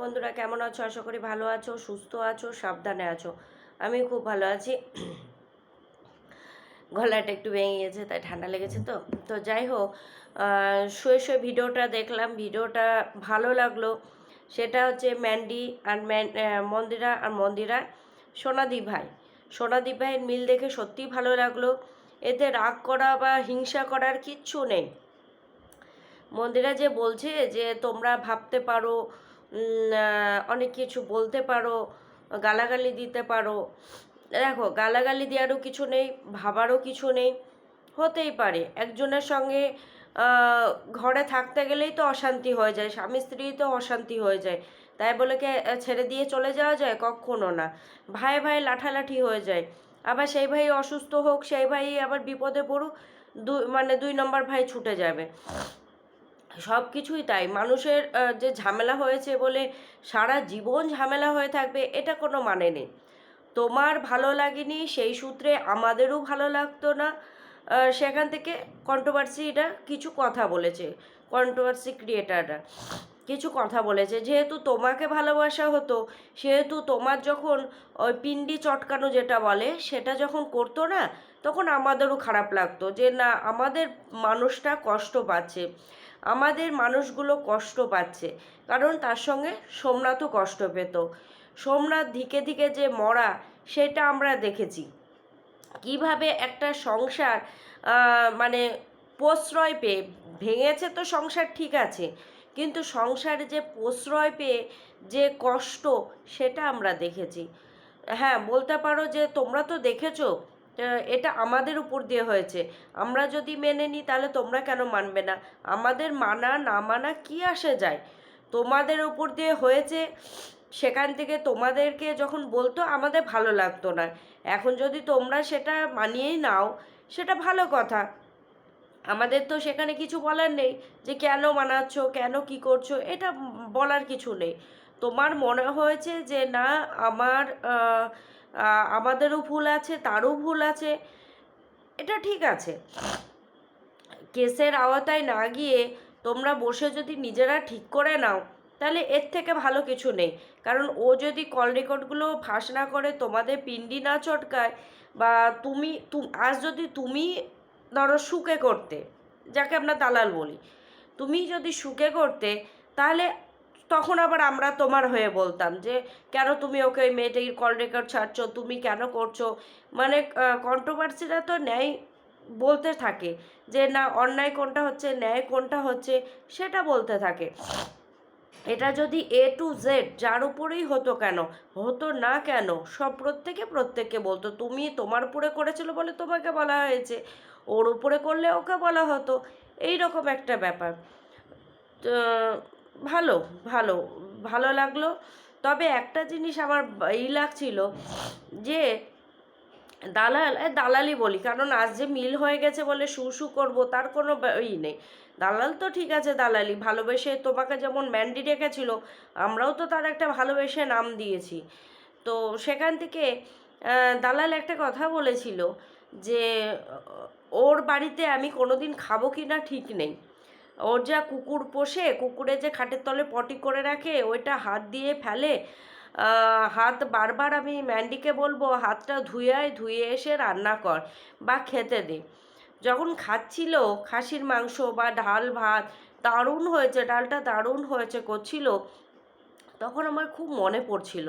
বন্ধুরা, কেমন আছো? আশা করি ভালো আছো, সুস্থ আছো, সাবধানে আছো। আমি খুব ভালো আছি। গলাটা একটু ভেঙে গেছে তাই ঠান্ডা লেগেছে তো। তো যাই হোক শুয়ে শুয়ে ভিডিওটা দেখলাম। ভিডিওটা ভালো লাগল। সেটা হচ্ছে ম্যান্ডি আর ম্যান মন্দিরা আর মন্দিরা, সোনাদি ভাই। সোনাদি ভাইয়ের মিল দেখে সত্যিই ভালো লাগল। এতে রাগ করা বা হিংসা করার কিচ্ছু নেই। মন্দিরা যে বলছে যে তোমরা ভাবতে পারো অনেক কিছু বলতে পারো, গালাগালি দিতে পারো। দেখো, গালাগালি দেওয়ারও কিছু নেই, ভাবারও কিছু নেই, হতেই পারে। একজনের সঙ্গে ঘরে থাকতে গেলেই তো অশান্তি হয়ে যায়, স্বামী স্ত্রী তো অশান্তি হয়ে যায়। তাই বলে কে ছেড়ে দিয়ে চলে যাওয়া যায়? কখনো না। ভাই ভাই লাঠালাঠি হয়ে যায়। আবার সেই ভাই অসুস্থ হোক, সেই ভাই আবার বিপদে পড়ুক দুই মানে দুই নম্বর ভাই ছুটে যাবে। সব কিছুই তাই। মানুষের যে ঝামেলা হয়েছে বলে সারা জীবন ঝামেলা হয়ে থাকবে, এটা কোনো মানে নেই। তোমার ভালো লাগেনি, সেই সূত্রে আমাদেরও ভালো লাগতো না। সেখান থেকে কন্ট্রোভার্সিটা কিছু কথা বলেছে কন্ট্রোভার্সি ক্রিয়েটাররা কিছু কথা বলেছে। যেহেতু তোমাকে ভালোবাসা হতো, সেহেতু তোমার যখন ওই পিন্ডি চটকানো যেটা বলে, সেটা যখন করতো না, তখন আমাদেরও খারাপ লাগতো যে না, আমাদের মানুষটা কষ্ট পাচ্ছে। আমাদের মানুষগুলো কষ্ট পাচ্ছে। কারণ তার সঙ্গে সোমনাথও কষ্ট পেত। সোমনাথ ধিকে ধিকে যে মরা, সেটা আমরা দেখেছি। কীভাবে একটা সংসার মানে প্রশ্রয় পেয়ে, ভেঙেছে তো সংসার ঠিক আছে, কিন্তু সংসারে যে প্রশ্রয় পেয়ে, যে কষ্ট, সেটা আমরা দেখেছি। হ্যাঁ বলতে পারো যে তোমরা তো দেখেছ এটা আমাদের উপর দিয়ে হয়েছে। আমরা যদি মেনে নিই, তাহলে তোমরা কেন মানবে না? আমাদের মানা, না মানা কী আসে যায়? তোমাদের উপর দিয়ে হয়েছে, সেখান থেকে তোমাদেরকে যখন বলতো, আমাদের ভালো লাগতো না। এখন যদি তোমরা সেটা মানিয়েই নাও, সেটা ভালো কথা। আমাদের তো সেখানে কিছু বলার নেই যে, কেন মানাচ্ছ, কেন কি করছ, এটা বলার কিছু নেই। তোমার মনে হয়েছে যে, না, আমার আমাদেরও ভুল আছে, তারও ভুল আছে। এটা ঠিক আছে। কেসের আওতায় না গিয়ে তোমরা বসে যদি নিজেরা ঠিক করে নাও, তাহলে এর থেকে ভালো কিছু নেই। কারণ ও যদি কল রেকর্ডগুলো ফাঁস না করে, তোমাদের পিন্ডি না চটকায়, বা তুমি, আজ যদি তুমি ধরো সুখে করতে, যাকে আমরা দালাল বলি, তুমি যদি সুখে করতে, তাহলে তখন আবার আমরা তোমার হয়ে বলতাম যে, কেন তুমি ওকে ওই মেয়েটির কল রেকর্ড ছাড়ছো? তুমি কেন করছ? মানে কন্ট্রোভার্সিটা তো ন্যায় বলতে থাকে যে, না, অন্যায় কোনটা হচ্ছে, ন্যায় কোনটা হচ্ছে? সেটা বলতে থাকে। এটা যদি এ টু জেড যার উপরেই হতো কেন? হতো না কেন? সব প্রত্যেকে প্রত্যেককে বলতো, তুমি তোমার উপরে করেছিল বলে তোমাকে বলা হয়েছে। ওর উপরে করলে ওকে বলা হতো। এই রকম একটা ব্যাপার। ভালো ভালো ভালো লাগল। তবে একটা জিনিস আমার ই লাগছিল যে, দালাল দালালি বলি, কারণ আজ যে মিল হয়ে গেছে বলে শু শু করব, তার কোনো ই নেই। দালাল তো ঠিক আছে দালালি, ভালোবেসে তোমাকে যেমন ম্যান্ডি রেখেছিল আমরাও তো তার একটা ভালোবেসে নাম দিয়েছি। তো সেখান থেকে দালাল একটা কথা বলেছিল যে, ওর বাড়িতে আমি কোনোদিন খাব কি না ঠিক নেই। ওর যা কুকুর পোষে, কুকুরে যে খাটের তলে পটি করে রাখে, ওইটা হাত দিয়ে ফেলে। হাত বারবার আমি ম্যান্ডিকে বলব, হাতটা ধুয়ে ধুয়ে এসে রান্না কর বা খেতে দে। যখন খাচ্ছিল, খাসির মাংস বা ডাল, ভাত দারুণ হয়েছে, ডালটা দারুণ হয়েছে, করছিল, তখন আমার খুব মনে পড়ছিল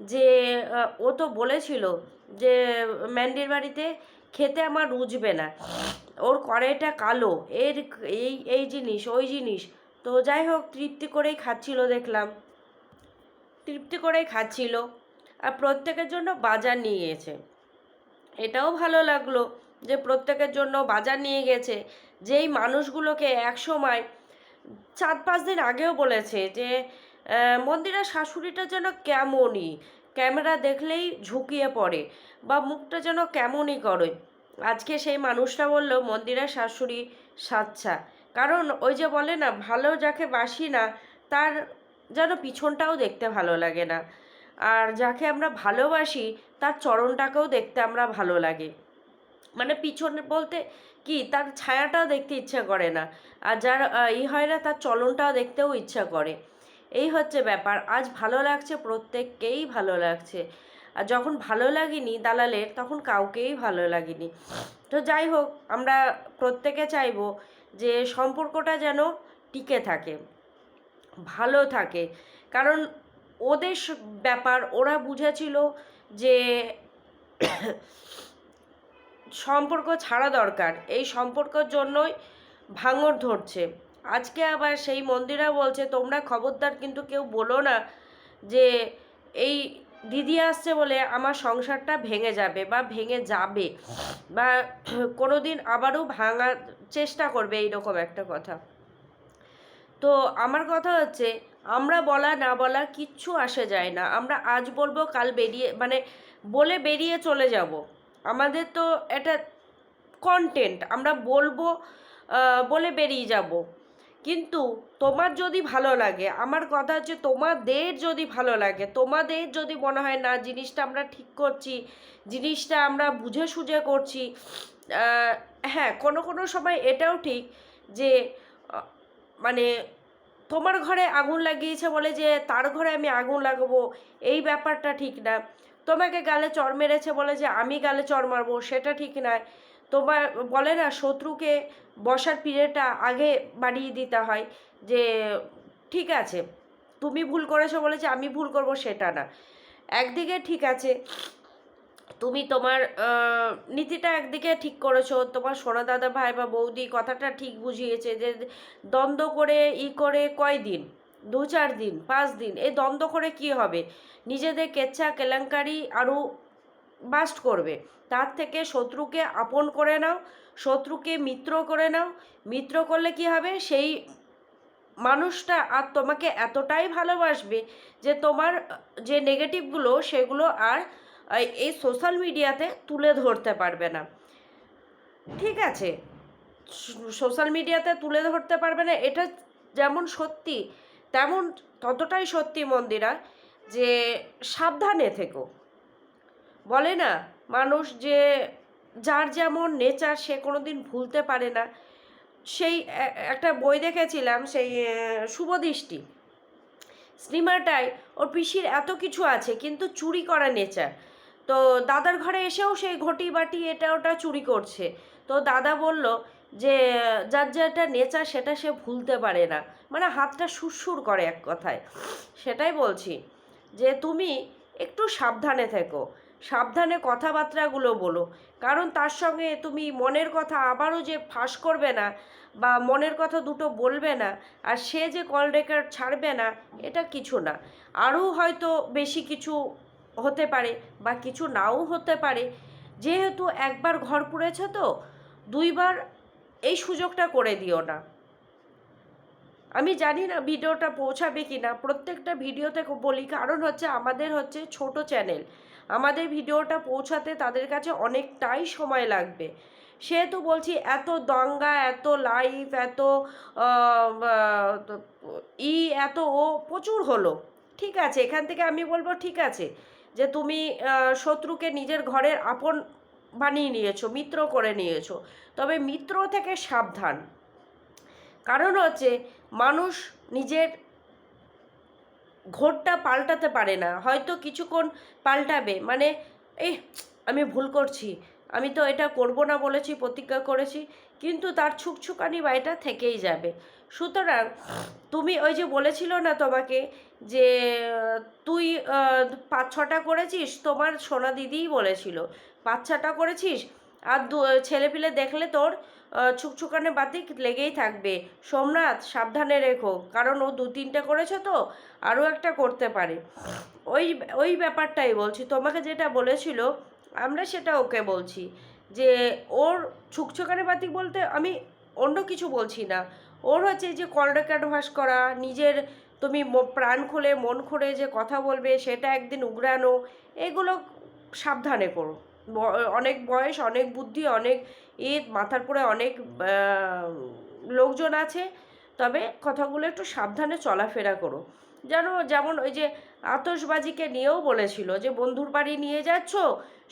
যে ও তো বলেছিল যে, ম্যান্ডির বাড়িতে খেতে আমার রুজবে না। ওর কড়াইটা কালো। এর এই এই জিনিস, ওই জিনিস। তো যাই হোক, তৃপ্তি করেই খাচ্ছিল দেখলাম। তৃপ্তি করেই খাচ্ছিল। আর প্রত্যেকের জন্য বাজার নিয়ে গেছে। এটাও ভালো লাগল যে প্রত্যেকের জন্য বাজার নিয়ে গেছে। যেই মানুষগুলোকে একসময় চার পাঁচ দিন আগেও বলেছে যে মন্দিরের শাশুড়িটা যেন কেমনই। ক্যামেরা দেখলেই ঝুঁকিয়ে পড়ে বা মুখটা যেন কেমনই করে। আজকে সেই মানুষটা বলল মন্দিরের শাশুড়ি সাচ্ছা কারণ ওই যে বলে না, ভালো যাকে বাসি না, তার যেন পিছনটাও দেখতে ভালো লাগে না। আর যাকে আমরা ভালোবাসি, তার চরণটাকেও দেখতে আমরা ভালো লাগে। মানে পিছনে বলতে কি, তার ছায়াটাও দেখতে ইচ্ছা করে না। আর যার ই হয় না, তার চলনটাও দেখতেও ইচ্ছা করে। এই হচ্ছে ব্যাপার। আজ ভালো লাগছে, প্রত্যেককেই ভালো লাগছে। আর যখন ভালো লাগেনি দালালের, তখন কাউকেই ভালো লাগেনি। তো যাই হোক, আমরা প্রত্যেকে চাইব যে সম্পর্কটা যেন টিকে থাকে, ভালো থাকে। কারণ ওদের ব্যাপার, ওরা বুঝেছিল যে সম্পর্ক ছাড়া দরকার। এই সম্পর্কের জন্যই ভাঙর ধরছে। আজকে আবার সেই মন্দিরা বলছে, তোমরা খবরদার কিন্তু কেউ বলো না যে এই দিদি আসছে বলে আমার সংসারটা ভেঙে যাবে বা ভেঙে যাবে বা কোনো দিন আবারও ভাঙার চেষ্টা করবে, এইরকম একটা কথা। তো আমার কথা হচ্ছে, আমরা বলা না বলা কিচ্ছু আসে যায় না। আমরা আজ বলব, কাল বেরিয়ে মানে বলে বেরিয়ে চলে যাব। আমাদের তো এটা কন্টেন্ট আমরা বলব বলে বেরিয়ে যাব। কিন্তু তোমার যদি ভালো লাগে, আমার কথা হচ্ছে তোমাদের যদি ভালো লাগে, তোমাদের যদি মনে হয় না জিনিসটা আমরা ঠিক করছি, জিনিসটা আমরা বুঝে সুঝে করছি হ্যাঁ কোনো কোনো সময় এটাও ঠিক যে মানে তোমার ঘরে আগুন লাগিয়েছে বলে যে, তার ঘরে আমি আগুন লাগাবো, এই ব্যাপারটা ঠিক না। তোমাকে গালে চর মেরেছে বলে যে, আমি গালে চর মারবো, সেটা ঠিক নয়। তোমার বলে না শত্রুকে বসার পিরিয়ডটা আগে বাড়িয়ে দিতে হয় যে, ঠিক আছে, তুমি ভুল করেছ বলে যে আমি ভুল করব সেটা না। একদিকে ঠিক আছে, তুমি তোমার নীতিটা একদিকে ঠিক করেছ, তোমার সোনা দাদা ভাই বা বৌদি কথাটা ঠিক বুঝিয়েছে যে, দ্বন্দ্ব করে, ই করে কয় দিন? দু চার দিন, পাঁচ দিন, এই দ্বন্দ্ব করে কি হবে? নিজেদের কেচ্ছা, কেলেঙ্কারি আরও বাস্ট করবে। তার থেকে শত্রুকে আপন করে নাও, শত্রুকে মিত্র করে নাও। মিত্র করলে কি হবে? সেই মানুষটা আর তোমাকে এতটাই ভালোবাসবে যে তোমার, যে নেগেটিভগুলো সেগুলো আর এই সোশ্যাল মিডিয়াতে তুলে ধরতে পারবে না। ঠিক আছে? সোশ্যাল মিডিয়াতে তুলে ধরতে পারবে না। এটা যেমন সত্যি, তেমন ততটাই সত্যি মন্দিরা যে সাবধানে থেকো। বলে না, মানুষ যে যার যেমন নেচার সে কোনো দিন ভুলতে পারে না। সেই একটা বই দেখেছিলাম, সেই শুভদৃষ্টি স্টিমারটায় ওর পিসির এত কিছু আছে, কিন্তু চুরি করা নেচার তো দাদার ঘরে এসেও সেই ঘটি বাটি এটা ওটা চুরি করছে। তো দাদা বলল যে, যার যেটা নেচার সেটা সে ভুলতে পারে না। মানে হাতটা সুরসুর করে এক কথায়। সেটাই বলছি যে, তুমি একটু সাবধানে থেকো। সাবধানে কথাবার্তাগুলো বলো। কারণ তার সঙ্গে তুমি মনের কথা আবারও যে ফাঁস করবে না বা মনের কথা দুটো বলবে না আর সে যে কল রেকর্ড ছাড়বে না, এটা কিছু না। আরও হয়তো বেশি কিছু হতে পারে বা কিছু নাও হতে পারে। যেহেতু একবার ঘর পুড়েছে তো, দুইবার এই সুযোগটা করে দিও না। আমি জানি না ভিডিওটা পৌঁছাবে কি না প্রত্যেকটা ভিডিওতে বলি, কারণ হচ্ছে আমাদের হচ্ছে ছোট চ্যানেল। আমাদের ভিডিওটা পৌঁছাতে তাদের কাছে অনেকটাই সময় লাগবে। সেহেতু বলছি, এত দঙ্গা, এত লাইভ এত ই, এত ও প্রচুর হলো। ঠিক আছে, এখান থেকে আমি বলব ঠিক আছে, যে তুমি শত্রুকে নিজের ঘরের আপন বানিয়ে নিয়েছো, মিত্র করে নিয়েছো। তবে মিত্র থেকে সাবধান। কারণ হচ্ছে, মানুষ নিজের ঘোরটা পাল্টাতে পারে না, হয়তো কিছুক্ষণ পাল্টাবে। মানে এই আমি ভুল করছি, আমি তো এটা করব না বলেছি, প্রতিজ্ঞা করেছি, কিন্তু তার ছুকছুকানি বা এটা থেকেই যাবে। সুতরাং তুমি ওই যে বলেছিল না তোমাকে যে, তুই পাঁচ ছটা করেছিস, তোমার সোনা দিদিই বলেছিল। পাঁচ ছটা করেছিস, আর দু, ছেলেপিলে দেখলে তোর ছুকছুকানে বাতি লেগেই থাকবে। সোমনাথ, সাবধানে রেখো, কারণ ও দু তিনটে করেছে তো, আরও একটা করতে পারে। ওই ওই ব্যাপারটাই বলছি, তোমাকে যেটা বলেছিল, আমরা সেটা ওকে বলছি, যে ওর ছুকছুকানে বাতি বলতে আমি অন্য কিছু বলছি না। ওর হচ্ছে যে কল রেকর্ড ভাস করা, নিজের তুমি প্রাণ খুলে, মন খুলে যে কথা বলবে, সেটা একদিন উগরানো এগুলো সাবধানে করো। অনেক বয়স, অনেক বুদ্ধি, অনেক ই মাথার পরে অনেক লোকজন আছে। তবে কথাগুলো একটু সাবধানে চলাফেরা করো। যেন, যেমন ওই যে আতশবাজিকে নিয়েও বলেছিল যে, বন্ধুর বাড়ি নিয়ে যাচ্ছ?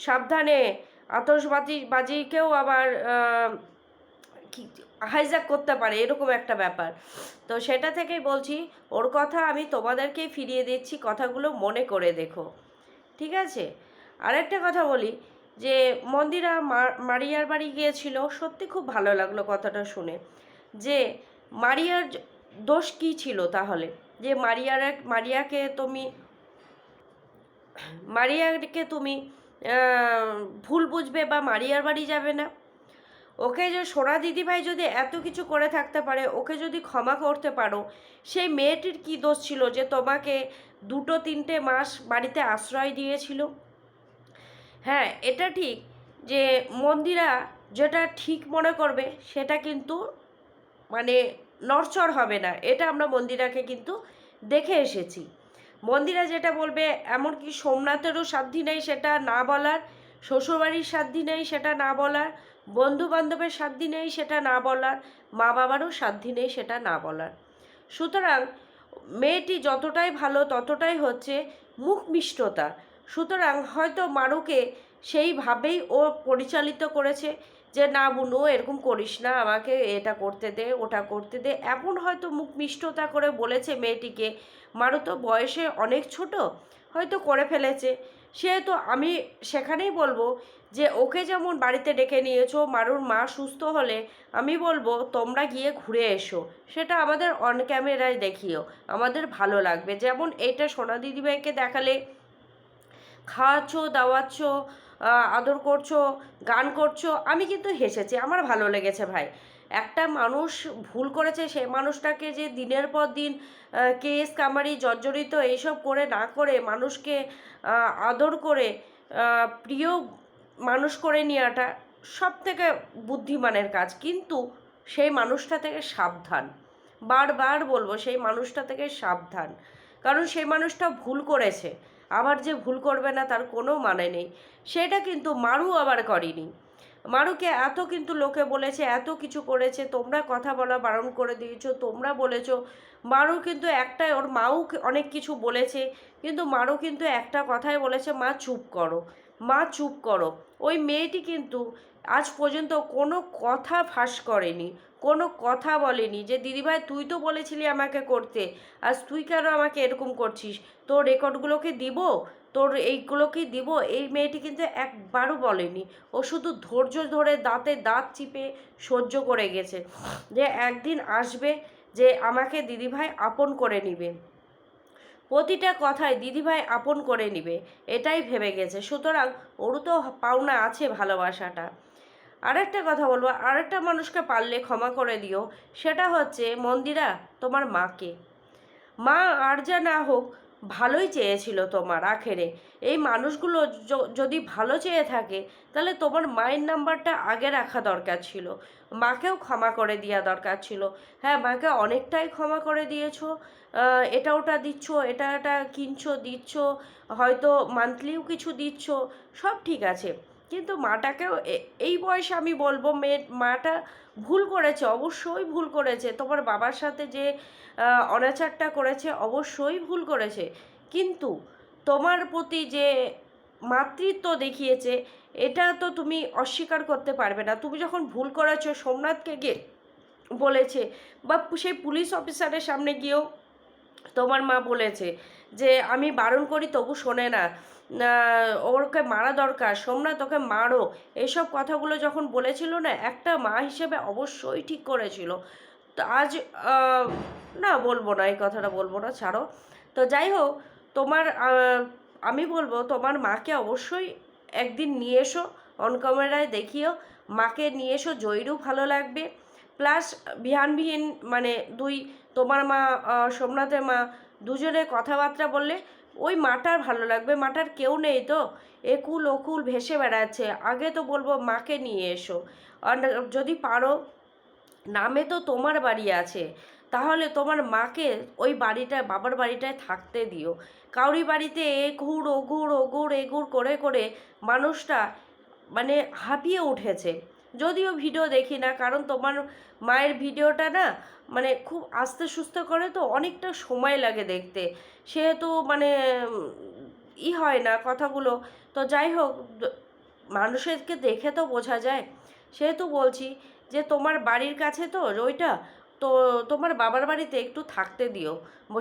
সাবধানে। আতশবাজি, বাজিকেও আবার কি হাইজ্যাক করতে পারে, এরকম একটা ব্যাপার। তো সেটা থেকেই বলছি, ওর কথা আমি তোমাদেরকেই ফিরিয়ে দিচ্ছি, কথাগুলো মনে করে দেখো। ঠিক আছে? আরেকটা কথা বলি যে মন্দিরা মারিয়ার বাড়ি গিয়েছিল, সত্যি খুব ভালো লাগল কথাটা শুনে। যে মারিয়ার দোষ কী ছিল তাহলে? যে মারিয়ার মারিয়াকে তুমি মারিয়াকে তুমি ভুল বুঝবে বা মারিয়ার বাড়ি যাবে না? ওকে যে সোনা দিদিভাই যদি এত কিছু করে থাকতে পারে, ওকে যদি ক্ষমা করতে পারো, সেই মেয়েটির কী দোষ ছিল যে তোমাকে দুটো তিনটে মাস বাড়িতে আশ্রয় দিয়েছিল? হ্যাঁ এটা ঠিক যে মন্দিরা যেটা ঠিক মনে করবে সেটা কিন্তু মানে নড়চড় হবে না। এটা আমরা মন্দিরাকে কিন্তু দেখে এসেছি। মন্দিরা যেটা বলবে, এমনকি সোমনাথেরও সাধ্যি নেই সেটা না বলার, শ্বশুরবাড়ির সাধ্যি নেই সেটা না বলার বন্ধু বান্ধবের সাধ্যি নেই সেটা না বলার মা বাবারও সাধ্যি নেই সেটা না বলার। সুতরাং মেয়েটি যতটাই ভালো ততটাই হচ্ছে মুখ মিষ্টতা সুতরাং হয়তো মারুকে সেইভাবেই ও পরিচালিত করেছে যে, না বুনু, এরকম করিস না, আমাকে এটা করতে দে, ওটা করতে দে। এমন হয়তো মুখ মিষ্টতা করে বলেছে মেয়েটিকে। মারু তো বয়সে অনেক ছোট, হয়তো করে ফেলেছে। সেহেতু আমি সেখানেই বলব যে, ওকে যেমন বাড়িতে ডেকে নিয়েছো, মারুর মা সুস্থ হলে আমি বলব তোমরা গিয়ে ঘুরে এসো। সেটা আমাদের অন ক্যামেরায় দেখিও। আমাদের ভালো লাগবে। যেমন এটা সোনা দিদিভাইকে দেখালে খাওয়াচ্ছ, দাওয়াচ্ছ আদর করছ, গান করছ, আমি কিন্তু হেসেছি, আমার ভালো লেগেছে ভাই। একটা মানুষ ভুল করেছে সেই মানুষটাকে যে দিনের পর দিন কেস, কামারি, জর্জরিত এইসব করে না করে মানুষকে আদর করে প্রিয় মানুষ করে নেওয়াটা সব থেকে বুদ্ধিমানের কাজ। কিন্তু সেই মানুষটা থেকে সাবধান। বারবার বলব, সেই মানুষটা থেকে সাবধান। কারণ সেই মানুষটা ভুল করেছে। আবার যে ভুল করবে না তার কোনো মানে নেই। সেটা কিন্তু মারু আবার করেনি। মারুকে এত কিন্তু লোকে বলেছে, এত কিছু করেছে, তোমরা কথা বলা বারণ করে দিয়েছ, তোমরা বলেছ। মারু কিন্তু একটাই, ওর মাও অনেক কিছু বলেছে, কিন্তু মারু কিন্তু একটা কথাই বলেছে, মা, চুপ করো। মা, চুপ করো। ওই মেয়েটি কিন্তু আজ পর্যন্ত কোনো কথা ফাঁস করেনি, কোনো কথা বলেনি যে, দিদিভাই, তুই তো বলেছিলি আমাকে করতে, আজ তুই কেন আমাকে এরকম করছিস? তোর রেকর্ডগুলোকে দিব? তোর এইগুলোকে দিব? এই মেয়েটি কিন্তু একবারও বলেনি। ও শুধু ধৈর্য ধরে দাঁতে দাঁত চিপে সহ্য করে গেছে যে, একদিন আসবে যে, আমাকে দিদিভাই আপন করে নিবে। প্রতিটা কথায় দিদিভাই আপন করে নিবে, এটাই ভেবে গেছে। সুতরাং ওর তো পাওনা আছে ভালোবাসাটা। আরেকটা কথা বলব, আরেকটা মানুষকে পারলে ক্ষমা করে দিও, সেটা হচ্ছে মন্দিরা তোমার মাকে। মা আর যা না হোক, ভালোই চেয়েছিল তোমার আখেরে। এই মানুষগুলো যদি ভালো চেয়ে থাকে, তাহলে তোমার মায়ের নাম্বারটা আগে রাখা দরকার ছিল। মাকেও ক্ষমা করে দেওয়া দরকার ছিল। হ্যাঁ মাকে অনেকটাই ক্ষমা করে দিয়েছ এটা ওটা দিচ্ছ, এটা এটা কিনছো, দিচ্ছ, হয়তো মান্থলিও কিছু দিচ্ছ, সব ঠিক আছে। কিন্তু মাটাকেও এই বয়সে আমি বলব মেয়ে মাটা ভুল করেছে, অবশ্যই ভুল করেছে। তোমার বাবার সাথে যে অনাচারটা করেছে, অবশ্যই ভুল করেছে। কিন্তু তোমার প্রতি যে মাতৃত্ব দেখিয়েছে, এটা তো তুমি অস্বীকার করতে পারবে না। তুমি যখন ভুল করেছ, সোমনাথকে গিয়ে বলেছে বা সেই পুলিশ অফিসারের সামনে গিয়েও তোমার মা বলেছে যে, আমি বারণ করি, তবু শোনে না। ওকে মারা দরকার, সোমনাথ ওকে মারো। এসব কথাগুলো যখন বলেছিল না, একটা মা হিসেবে অবশ্যই ঠিক করেছিল। তো আজ না বলব না, এই কথাটা বলব না, ছাড়ো। তো যাই হোক, তোমার আমি বলব, তোমার মাকে অবশ্যই একদিন নিয়ে এসো অন ক্যামেরায় দেখিও। মাকে নিয়ে এসো, জয়ীরও ভালো লাগবে। প্লাস, বিহানবিহীন মানে দুই, তোমার মা সোমনাথের মা দুজনে কথাবার্তা বললে ওই মাটার ভালো লাগবে, মাটার কেউ নেই তো? একুল ওকুল ভেসে বেড়াচ্ছে। আগে তো বলব মাকে নিয়ে এসো। আর যদি পারো, নামে তো তোমার বাড়ি আছে। তাহলে তোমার মাকে ওই বাড়িটায়, বাবার বাড়িটায় থাকতে দিও। কাউরি বাড়িতে এ ঘুর ও ঘুর ও ঘুর এ ঘুর করে করে মানুষটা মানে হাঁপিয়ে উঠেছে। যদিও ভিডিও দেখি না, কারণ তোমার মায়ের ভিডিওটা না মানে খুব আস্তে সুস্থ করে তো অনেকটা সময় লাগে দেখতে। সেহেতু মানে ই হয় না কথাগুলো। তো যাই হোক মানুষেরকে দেখে তো বোঝা যায়। সেহেতু বলছি যে তোমার বাড়ির কাছে তো ওইটা, তো তোমার বাবার বাড়িতে একটু থাকতে দিও,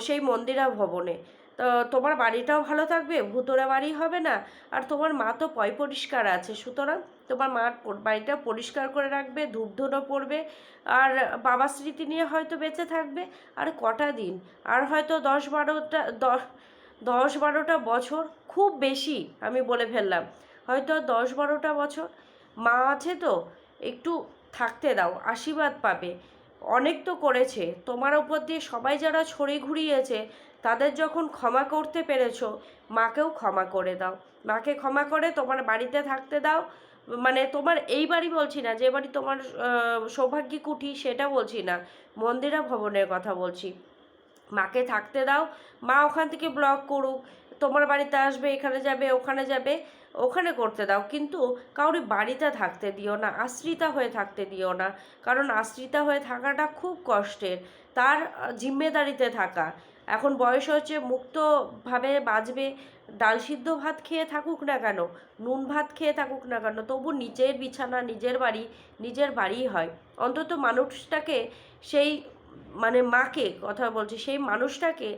সেই মন্দিরা ভবনে। তো তোমার বাড়িটাও ভালো থাকবে, ভূতোরা বাড়ি হবে না, আর তোমার মা তো পয় পরিষ্কার আছে, সুতরাং তোমার মার প- বাড়িটা পরিষ্কার করে রাখবে ধূপ ধুনো পড়বে আর বাবা স্মৃতি নিয়ে হয়তো বেঁচে থাকবে। আর কটা দিন? আর হয়তো দশ বারোটা, দশ দশ বারোটা বছর? খুব বেশি, আমি বলে ফেললাম। হয়তো দশ বারোটা বছর? মা আছে তো, একটু থাকতে দাও, আশীর্বাদ পাবে। অনেক তো করেছে। তোমার উপর দিয়ে সবাই যারা ছড়ি ঘুরিয়েছে, তাদের যখন ক্ষমা করতে পেরেছ, মাকেও ক্ষমা করে দাও। মাকে ক্ষমা করে তোমার বাড়িতে থাকতে দাও। মানে তোমার এই বাড়ি বলছি না, যে বাড়ি তোমার সৌভাগ্যী কুঠি সেটা বলছি না, মন্দিরা ভবনের কথা বলছি। মাকে থাকতে দাও, মা ওখান থেকে ব্লগ করুক, তোমার বাড়িতে আসবে, এখানে যাবে, ওখানে যাবে, ওখানে করতে দাও, কিন্তু কাউরি বাড়িতে থাকতে দিও না, আশ্রিতা হয়ে থাকতে দিও না, কারণ আশ্রিতা হয়ে থাকাটা খুব কষ্টের, তার জিম্মেদারিতে থাকা। এখন বয়স হচ্ছে মুক্তভাবে বাঁচবে, ডাল সিদ্ধ ভাত খেয়ে থাকুক না কেন, নুন ভাত খেয়ে থাকুক না কেন, তবু নিজের বিছানা, নিজের বাড়ি, নিজের বাড়িই হয়। অন্তত মানুষটাকে সেই মানে মাকে, কথা বলছি, সেই মানুষটাকে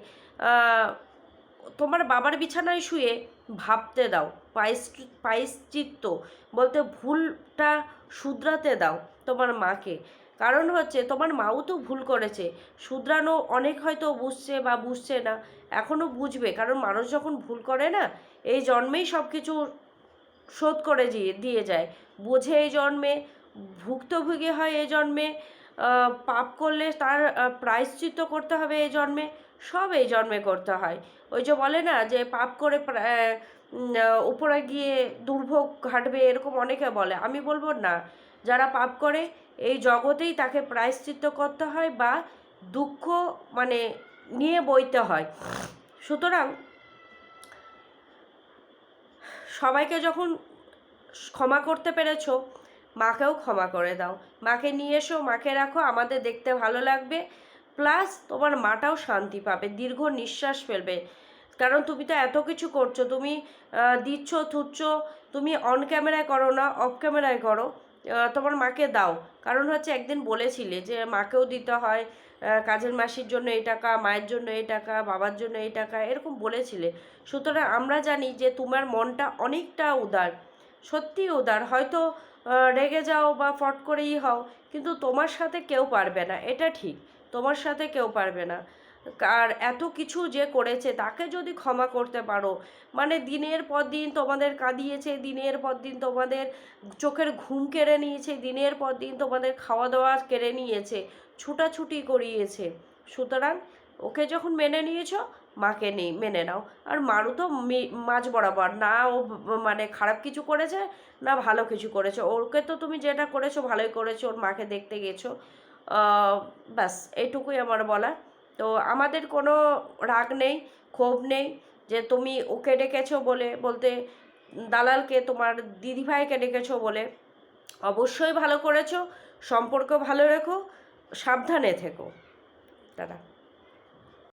তোমার বাবার বিছানায় শুয়ে ভাবতে দাও, পায়েস পাইশ্চিত্ত বলতে ভুলটা শুধরাতে দাও তোমার মাকে। কারণ হচ্ছে তোমার মাও তো ভুল করেছে। শুধরানো অনেক হয়তো বুঝছে বা বুঝছে না এখনও বুঝবে। কারণ মানুষ যখন ভুল করে না, এই জন্মেই সব কিছু শোধ করে দিয়ে যায়। বোঝে এই জন্মে, ভুক্তভোগী হয় এই জন্মে পাপ করলে তার প্রায়শ্চিত্ত করতে হবে এই জন্মে, সব এই জন্মে করতে হয়। ওই যে বলে না যে পাপ করে উপরে গিয়ে দুর্ভোগ ঘাটবে এরকম অনেকে বলে। আমি বলব না, যারা পাপ করে এই জগতেই তাকে প্রায়শ্চিত্ত করতে হয় বা দুঃখ মানে নিয়ে বইতে হয়। সুতরাং সবাইকে যখন ক্ষমা করতে পেরেছ, মাকেও ক্ষমা করে দাও। মাকে নিয়ে এসো, মাকে রাখো, আমাদের দেখতে ভালো লাগবে। প্লাস তোমার মাটাও শান্তি পাবে, দীর্ঘ নিঃশ্বাস ফেলবে। কারণ তুমি তো এত কিছু করছ, তুমি দিচ্ছ, থুচ্ছ, তুমি অন ক্যামেরায় করো না অফ ক্যামেরায় করো। তোমার মাকে দাও। কারণ হচ্ছে একদিন বলেছিলে যে মাকেও দিতে হয় কাজের মাসির জন্য এই টাকা, মায়ের জন্য এই টাকা, বাবার জন্য এই টাকা, এরকম বলেছিলে। সুতরাং আমরা জানি যে তোমার মনটা অনেকটা উদার। সত্যি উদার। হয়তো রেগে যাও বা ফট করেই হও, কিন্তু তোমার সাথে কেউ পারবে না। এটা ঠিক। তোমার সাথে কেউ পারবে না। আর এত কিছু যে করেছে, তাকে যদি ক্ষমা করতে পারো মানে দিনের পর দিন তোমাদের কাঁদিয়েছে, দিনের পর দিন তোমাদের চোখের ঘুম কেড়ে নিয়েছে, দিনের পর দিন তোমাদের খাওয়া দাওয়া কেড়ে নিয়েছে, ছুটাছুটি করিয়েছে। সুতরাং ওকে যখন মেনে নিয়েছ, মাকে নেই, মেনে নাও। আর মারু তো মাঝ বরাবর, না ও মানে খারাপ কিছু করেছে, না ভালো কিছু করেছে। ওকে তো তুমি যেটা করেছ, ভালোই করেছ, ওর মাকে দেখতে গেছো। ব্যাস এইটুকুই আমার বলার। তো আমাদের কোনো রাগ নেই, ক্ষোভ নেই যে তুমি ওকে ডেকেছো বলে, বলতে দালালকে তোমার দিদিভাইকে ডেকেছো বলে। অবশ্যই ভালো করেছ, সম্পর্ক ভালো রেখো, সাবধানে থেকো। দাদা